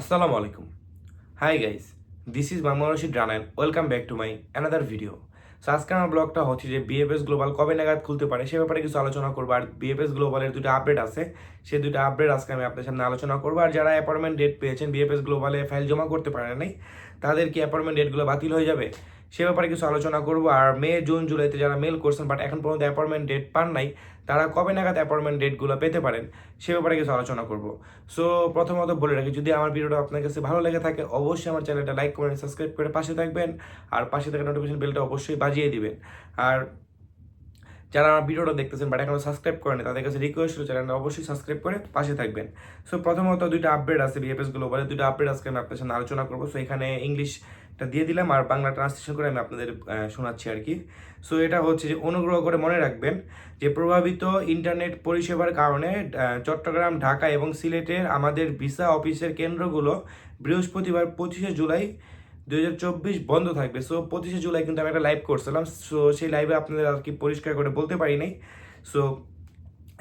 আসসালামু আলাইকুম। Hi guys this is Bangladeshi ড্রানাইন welcome back to my another video so আজকে আমার ব্লগটা হচ্ছে যে বিএফএস গ্লোবাল কবে নাগাদ খুলতে পারে সে ব্যাপারে কিছু আলোচনা করব। আর বিএফএস গ্লোবালের দুটো আপডেট আছে। সেই দুটো আপডেট আজকে আমি আপনার সামনে আলোচনা করব। আর যারা অ্যাপয়েন্টমেন্ট ডেট পেয়েছেন বিএফএস গ্লোবালে ফাইল জমা করতে পারে নাই, তাদের কি অ্যাপয়েন্টমেন্ট ডেটগুলো বাতিল হয়ে যাবে? সে ব্যাপারে কিছু আলোচনা করব। আর মে, জুন, জুলাইতে যারা মেল করছেন বাট এখন পর্যন্ত অ্যাপয়েন্টমেন্ট ডেট পান নাই, তারা কবে নাগাদ অ্যাপয়েন্টমেন্ট ডেটগুলো পেতে পারেন, সে ব্যাপারে কিছু আলোচনা করব। সো প্রথমত বলে রাখি, যদি আমার ভিডিওটা আপনার কাছে ভালো লেগে থাকে, অবশ্যই আমার চ্যানেলটা লাইক করেন সাবস্ক্রাইব করে পাশে থাকবেন, আর পাশে থাকা নোটিফিকেশন বেলটা অবশ্যই বাজিয়ে দিবেন। আর যারা আমার ভিডিওটা দেখতেছেন বাট এখনও সাবস্ক্রাইব করেন তাদের কাছে রিকোয়েস্ট চ্যানেলটা অবশ্যই সাবস্ক্রাইব করে পাশে থাকবেন। সো প্রথমত দুইটা আপডেট আছে বিএফএস গ্লোবালে দুইটা আপডেট আজকে আমি আপনার সাথে আলোচনা করব। সো এখানে ইংলিশটা দিয়ে দিলাম আর বাংলা ট্রান্সলেশন করে আমি আপনাদের শোনাচ্ছি আর কি। সো এটা হচ্ছে যে অনুগ্রহ করে মনে রাখবেন যে প্রভাবিত ইন্টারনেট পরিষেবার কারণে চট্টগ্রাম, ঢাকা এবং সিলেটের আমাদের ভিসা অফিসের কেন্দ্রগুলো বৃহস্পতিবার পঁচিশে জুলাই দু হাজার চব্বিশ বন্ধ থাকবে। সো পঁচিশে জুলাই কিন্তু আমি একটা লাইভ করছিলাম। সো সেই লাইভে আপনাদের আর কি পরিষ্কার করে বলতে পারি নাই। সো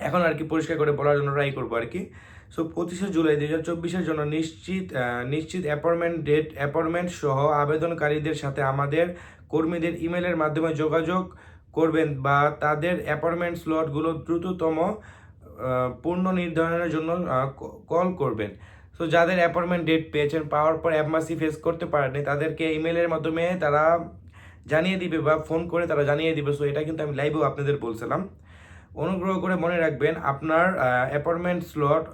এখন আর কি পরিষ্কার করে বলার জন্য ট্রাই করব আর কি। সো পঁচিশে জুলাই দুই হাজার চব্বিশের জন্য নিশ্চিত নিশ্চিত অ্যাপয়েন্টমেন্ট ডেট অ্যাপয়েন্টমেন্ট সহ আবেদনকারীদের সাথে আমাদের কর্মীদের ইমেলের মাধ্যমে যোগাযোগ করবেন বা তাদের অ্যাপয়েন্টমেন্ট স্লটগুলো দ্রুততম পূর্ণ নির্ধারণের জন্য কল করবেন। সো যাদের অ্যাপয়েন্টমেন্ট ডেট পেয়েছেন, পাওয়ার পর অ্যাপমাসি ফেস করতে পারেনি তাদেরকে ইমেলের মাধ্যমে তারা জানিয়ে দিবে বা ফোন করে তারা জানিয়ে দিবে। সো এটা কিন্তু আমি লাইভেও আপনাদের বলছিলাম। অনুগ্রহ করে মনে রাখবেন, আপনার অ্যাপয়েন্টমেন্ট স্লট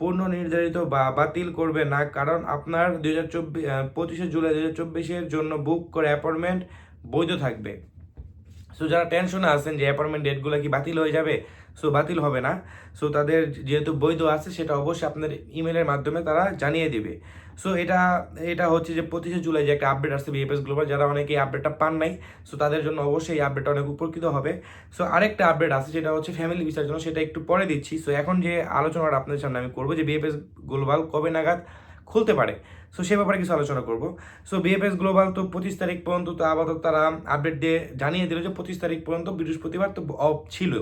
পূর্ণ নির্ধারিত বা বাতিল করবে না, কারণ আপনার দুই হাজার চব্বিশ পঁচিশে জুলাই দু হাজার চব্বিশের জন্য বুক করে অ্যাপয়েন্টমেন্ট বৈধ থাকবে। সো যারা টেনশনে আছেন যে অ্যাপয়েন্টমেন্ট ডেটগুলো কি বাতিল হয়ে যাবে সো বাতিল হবে না। সো তাদের যেহেতু বৈধ আছে, সেটা অবশ্যই আপনার ইমেলের মাধ্যমে তারা জানিয়ে দিবে। সো এটা এটা হচ্ছে যে পঁচিশে জুলাই যে একটা আপডেট আসছে বিএফএস গ্লোবাল যারা অনেকে এই আপডেটটা পান নাই সো তাদের জন্য অবশ্যই এই আপডেটটা অনেক উপকৃত হবে। সো আরেকটা আপডেট আছে যেটা হচ্ছে ফ্যামিলি ভিসার জন্য সেটা একটু পরে দিচ্ছি। সো এখন যে আলোচনাটা আপনাদের সামনে আমি করব যে বিএফএস গ্লোবাল কবে নাগাদ খুলতে পারে। সো সে ব্যাপারে কিছু আলোচনা করব। সো বিএফএস গ্লোবাল তো পঁচিশ তারিখ পর্যন্ত তো আপাতত তারা আপডেট দিয়ে জানিয়ে দিল যে পঁচিশ তারিখ পর্যন্ত বৃহস্পতিবার তো অফ ছিল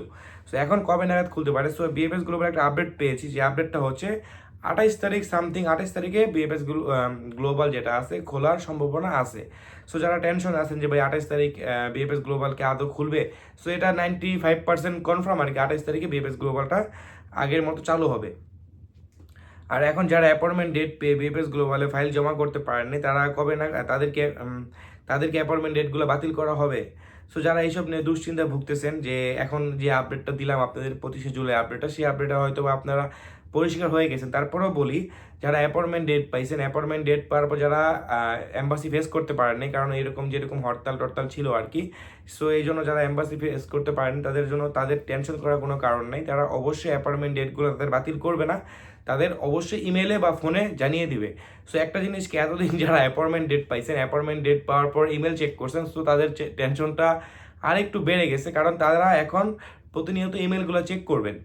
সো এখন কবে নাগাদ খুলতে পারে? সো বিএফএস গ্লোবাল একটা আপডেট পেয়েছি। যে আপডেটটা হচ্ছে আঠাইশ তারিখ সামথিং, আঠাইশ তারিখে বিএফএস গ্লোবাল যেটা আছে, খোলার সম্ভাবনা আছে। সো যারা টেনশন আছেন যে ভাই আঠাইশ তারিখ বিএফএস গ্লোবালকে আদৌ খুলবে? সো এটা নাইনটি ফাইভ পার্সেন্ট কনফার্ম আর কি আঠাইশ তারিখে বিএফএস গ্লোবালটা আগের মতো চালু হবে। আর এখন যারা অ্যাপয়েন্টমেন্ট ডেট পেয়ে বিএফএস গ্লোবালে ফাইল জমা করতে পারেননি, তারা কবে না, তাদেরকে তাদেরকে অ্যাপয়েন্টমেন্ট ডেটগুলো বাতিল করা হবে। সো যারা এইসব নিয়ে দুশ্চিন্তায় ভুগতেছেন যে এখন যে আপডেটটা দিলাম, আপনাদের পঁচিশে জুলাই আপডেটটা সেই আপডেটটা হয়তো আপনারা পরিষ্কার হয়ে গেছেন। তারপরেও বলি, যারা অ্যাপয়েন্টমেন্ট ডেট পাইছেন অ্যাপয়েন্টমেন্ট ডেট পাওয়ার পর যারা এম্বাসি ফেস করতে পারেননি কারণ এরকম যেরকম হরতাল টরতাল ছিল আর কি সো এই জন্য যারা এম্বাসি ফেস করতে পারেন তাদের জন্য তাদের টেনশন করার কোনো কারণ নেই। তারা অবশ্যই অ্যাপয়েন্টমেন্ট ডেটগুলো তাদের বাতিল করবে না, তাদের অবশ্যই ইমেলে বা ফোনে জানিয়ে দিবে। সো একটা জিনিস কি, এতদিন যারা অ্যাপয়েন্টমেন্ট ডেট পাইছেন অ্যাপয়েন্টমেন্ট ডেট পাওয়ার পর ইমেল চেক করছেন সো তাদের টেনশনটা আরেকটু বেড়ে গেছে, কারণ তারা এখন প্রতিনিয়ত ইমেলগুলো চেক করবেন।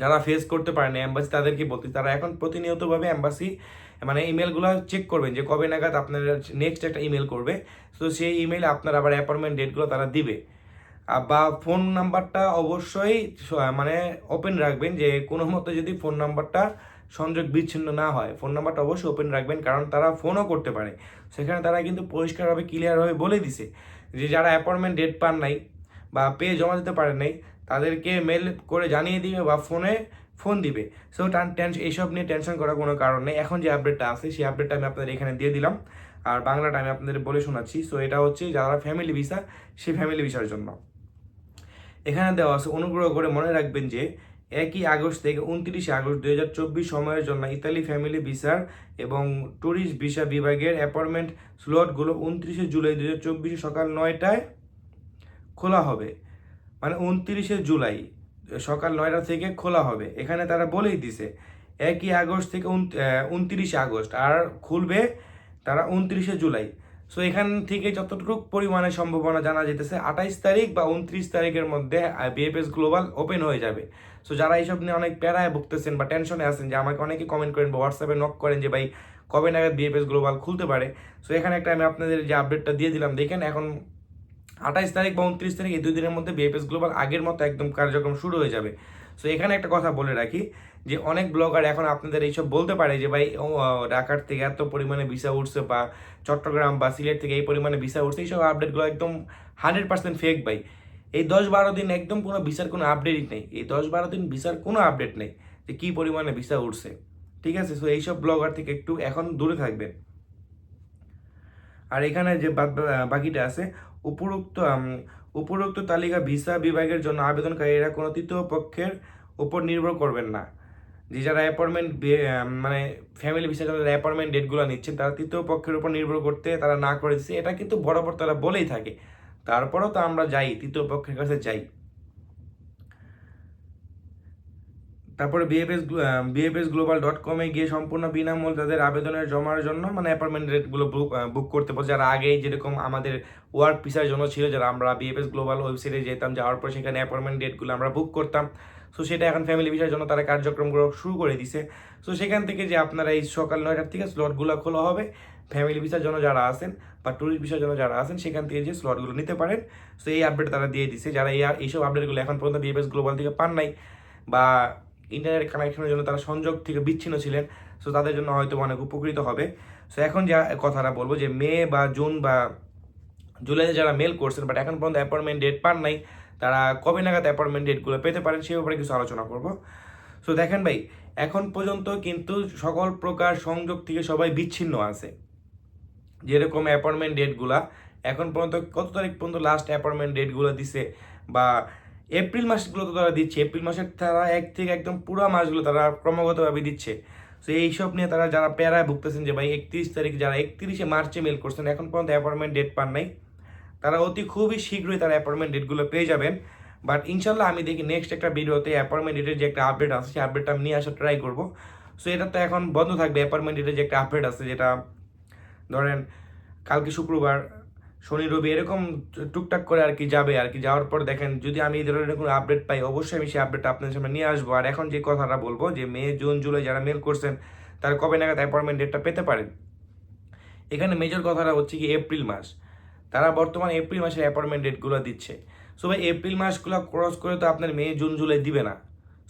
যারা ফেস করতে পারে না অ্যাম্বাসি তাদেরকে বলতে তারা এখন প্রতিনিয়তভাবে অ্যাম্বাসি মানে ইমেলগুলো চেক করবেন যে কবে নাগাদ আপনার নেক্সট একটা ইমেল করবে। তো সেই ইমেলে আপনার আবার অ্যাপয়েন্টমেন্ট ডেটগুলো তারা দিবে। বা ফোন নাম্বারটা অবশ্যই মানে ওপেন রাখবেন যে কোনো মতো যদি ফোন নাম্বারটা সংযোগ বিচ্ছিন্ন না হয় ফোন নাম্বারটা অবশ্যই ওপেন রাখবেন কারণ তারা ফোনও করতে পারে। সেখানে তারা কিন্তু পরিষ্কারভাবে ক্লিয়ারভাবে বলে দিছে যে যারা অ্যাপয়েন্টমেন্ট ডেট পান নাই বা পে জমা দিতে পারেন নাই তাদেরকে মেল করে জানিয়ে দিবে বা ফোনে ফোন দিবে। সো টেনশন এইসব নিয়ে টেনশন করার কোনো কারণ নেই। এখন যে আপডেটটা আছে, সেই আপডেটটা আমি আপনাদের এখানে দিয়ে দিলাম। আর বাংলাটা আমি আপনাদের বলে শোনাচ্ছি। সো এটা হচ্ছে যারা ফ্যামিলি ভিসা সেই ফ্যামিলি ভিসার জন্য। এখানে দেওয়া আছে, অনুগ্রহ করে মনে রাখবেন যে, একই আগস্ট থেকে উনত্রিশে আগস্ট দুই হাজার চব্বিশ সময়ের জন্য ইতালি ফ্যামিলি ভিসার এবং ট্যুরিস্ট ভিসা বিভাগের অ্যাপয়েন্টমেন্ট স্লটগুলো উনত্রিশে জুলাই দুই হাজার চব্বিশে সকাল নয়টায় খোলা হবে। মানে উনত্রিশে জুলাই, সকাল নয়টা থেকে খোলা হবে। এখানে তারা বলেই দিছে, একই আগস্ট থেকে উনত্রিশে আগস্ট, আর খুলবে তারা উনত্রিশে জুলাই। সো এখান থেকে যতটুকু পরিমাণে সম্ভাবনা জানা যেতেছে, আঠাইশ তারিখ বা উনত্রিশ তারিখের মধ্যে বিএফএস গ্লোবাল ওপেন হয়ে যাবে। সো যারা এইসব নিয়ে অনেক প্যারায় ভুগতেছেন বা টেনশনে আছেন, যে আমাকে অনেকে কমেন্ট করেন বা হোয়াটসঅ্যাপে নক করেন যে, ভাই, কবে নাগাদ বিএফএস গ্লোবাল খুলতে পারে? সো এখানে একটা আমি আপনাদের যে আপডেটটা দিয়ে দিলাম, দেখেন এখন আঠাইশ তারিখ বা উনত্রিশ তারিখ এই দুই দিনের মধ্যে বিএফএস গ্লোবাল আগের মতো একদম কার্যক্রম শুরু হয়ে যাবে। সো এখানে একটা কথা বলে রাখি যে অনেক ব্লগার এখন আপনাদের এইসব বলতে পারে যে, ভাই ঢাকার থেকে এত পরিমাণে ভিসা উঠছে বা চট্টগ্রাম বা সিলেট থেকে এই পরিমাণে ভিসা উঠছে, এইসব আপডেটগুলো একদম হান্ড্রেড পার্সেন্ট ফেক ভাই। এই দশ বারো দিন একদম কোনো ভিসার কোনো আপডেটই নেই। এই দশ বারো দিন ভিসার কোনো আপডেট নেই যে কী পরিমাণে ভিসা উঠছে। ঠিক আছে? সো এইসব ব্লগার থেকে একটু এখন দূরে থাকবেন। আর এখানে যে বাকিটা আছে উপরোক্ত উপরোক্ত তালিকা ভিসা বিভাগের জন্য আবেদনকারীরা কোনো তৃতীয় পক্ষের উপর নির্ভর করবেন না। যে যারা অ্যাপয়েন্টমেন্ট মানে ফ্যামিলি ভিসা যারা অ্যাপয়েন্টমেন্ট ডেটগুলো নিচ্ছেন, তারা তৃতীয় পক্ষের উপর নির্ভর করতে তারা না করে দিচ্ছে। এটা কিন্তু বরাবর তারা বলেই থাকে। তারপরেও তো আমরা যাই, তৃতীয় পক্ষের কাছে যাই। তারপরে বিএফএস বিএফএস গ্লোবাল ডট কমে গিয়ে সম্পূর্ণ বিনামূল্য তাদের আবেদনের জমার জন্য মানে অ্যাপার্টমেন্ট রেটগুলো বুক করতে পারে যারা আগেই যেরকম আমাদের ওয়ার্ক পিসার জন্য ছিল, যারা আমরা বিএফএস গ্লোবাল ওয়েবসাইটে যেতাম, যাওয়ার পর সেখানে অ্যাপার্টমেন্ট ডেটগুলো আমরা বুক করতাম। সো সেটা এখন ফ্যামিলি ভিসার জন্য তারা কার্যক্রমগুলো শুরু করে দিছে। সো সেখান থেকে যে আপনারা এই সকাল নয়টার থেকে স্লটগুলো খোলা হবে ফ্যামিলি ভিসার জন্য যারা আছেন বা ট্যুরিস্ট ভিসার জন্য যারা আছেন, সেখান থেকে যে স্লটগুলো নিতে পারেন। সো এই আপডেট তারা দিয়ে দিছে। যারা এই এইসব আপডেটগুলো এখন পর্যন্ত বিএফএস গ্লোবাল থেকে পান নাই বা ইন্টারনেট কানেকশনের জন্য তারা সংযোগ থেকে বিচ্ছিন্ন ছিলেন সো তাদের জন্য হয়তো অনেক উপকৃত হবে। সো এখন যা কথাটা বলব যে মে বা জুন বা জুলাইতে যারা মেল করছেন বাট এখন পর্যন্ত অ্যাপয়েন্টমেন্ট ডেট পান নাই, তারা কবে নাগাদ অ্যাপয়েন্টমেন্ট ডেটগুলো পেতে পারেন সে ব্যাপারে কিছু আলোচনা করব। সো দেখেন ভাই, এখন পর্যন্ত কিন্তু সকল প্রকার সংযোগ থেকে সবাই বিচ্ছিন্ন আছে। যেরকম অ্যাপয়েন্টমেন্ট ডেটগুলা এখন পর্যন্ত কত তারিখ পর্যন্ত লাস্ট অ্যাপয়েন্টমেন্ট ডেটগুলো দিছে বা এপ্রিল মাসগুলো তো তারা দিচ্ছে। এপ্রিল মাসের তারা এক থেকে একদম পুরো মাসগুলো তারা ক্রমাগতভাবে দিচ্ছে। তো এইসব নিয়ে তারা যারা প্যারায় ভুগতেছেন যে, ভাই, একত্রিশ তারিখ যারা একত্রিশে মার্চে মেল করছেন, এখন পর্যন্ত অ্যাপয়েন্টমেন্ট ডেট পান নাই। তারা অতি খুবই শীঘ্রই তারা অ্যাপয়েন্টমেন্ট ডেটগুলো পেয়ে যাবেন। বাট ইনশাল্লাহ আমি দেখি নেক্সট একটা ভিডিওতে অ্যাপয়েন্টমেন্ট ডেটের যে একটা আপডেট আছে, সেই আপডেটটা আমি নিয়ে আসার ট্রাই করব। সো এটা তো এখন বন্ধ থাকবে অ্যাপয়েন্টমেন্ট ডেটের যে একটা আপডেট আছে, যেটা ধরেন কালকে শুক্রবার শনি, রবি এরকম টুকটাক করে আর কি যাবে, আর কি যাওয়ার পর দেখেন যদি আমি এই ধরনের কোনো আপডেট পাই, অবশ্যই আমি সেই আপডেটটা আপনাদের সামনে নিয়ে আসব। আর এখন যে কথাটা বলব যে মে, জুন, জুলাই যারা মেল করছেন, তারা কবে নাগাদ অ্যাপয়েন্টমেন্ট ডেটটা পেতে পারেন? এখানে মেজর কথাটা হচ্ছে কি এপ্রিল মাস। তারা বর্তমানে এপ্রিল মাসের অ্যাপয়েন্টমেন্ট ডেটগুলো দিচ্ছে। সো ভাই এপ্রিল মাসগুলো ক্রস করে তো আপনার মে, জুন, জুলাই দিবে না।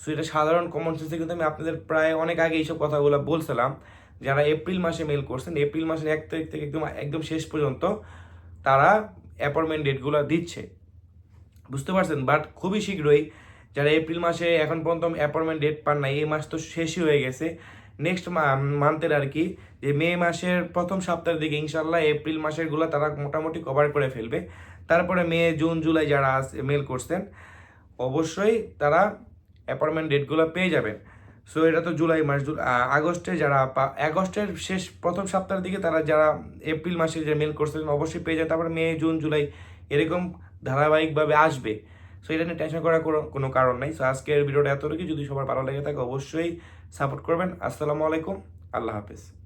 সো এটা সাধারণ কমন সেন্সে কিন্তু আমি আপনাদের প্রায় অনেক আগে এইসব কথাগুলো বলছিলাম। যারা এপ্রিল মাসে মেল করছেন এপ্রিল মাসের এক তারিখ থেকে একদম একদম শেষ পর্যন্ত তারা অ্যাপয়েন্টমেন্ট ডেটগুলো দিচ্ছে। বুঝতে পারছেন? বাট খুবই শীঘ্রই যারা এপ্রিল মাসে এখন পর্যন্ত অ্যাপয়েন্টমেন্ট ডেট পান না এই মাস তো শেষই হয়ে গেছে। নেক্সট মান্থের আর কি, যে মে মাসের প্রথম সপ্তাহের দিকে ইনশাল্লাহ এপ্রিল মাসেরগুলো তারা মোটামুটি কভার করে ফেলবে। তারপরে মে জুন জুলাই যারা মেল করছেন, অবশ্যই তারা অ্যাপয়েন্টমেন্ট ডেটগুলো পেয়ে যাবেন। সো এটা তো জুলাই মাস আগস্টে যারা আগস্টের শেষ প্রথম সপ্তাহের দিকে তারা যারা এপ্রিল মাসে যে মেল করছিলেন, অবশ্যই পেয়ে যায় তারপরে মে, জুন, জুলাই এরকম ধারাবাহিকভাবে আসবে। সো এটা নিয়ে টেনশন করার কোনো- কারণ নাই। সো আজকের ভিডিওটা এত এতটুকু যদি সবার ভালো লেগে থাকে, অবশ্যই সাপোর্ট করবেন। আসসালামু আলাইকুম। আল্লাহ হাফেজ।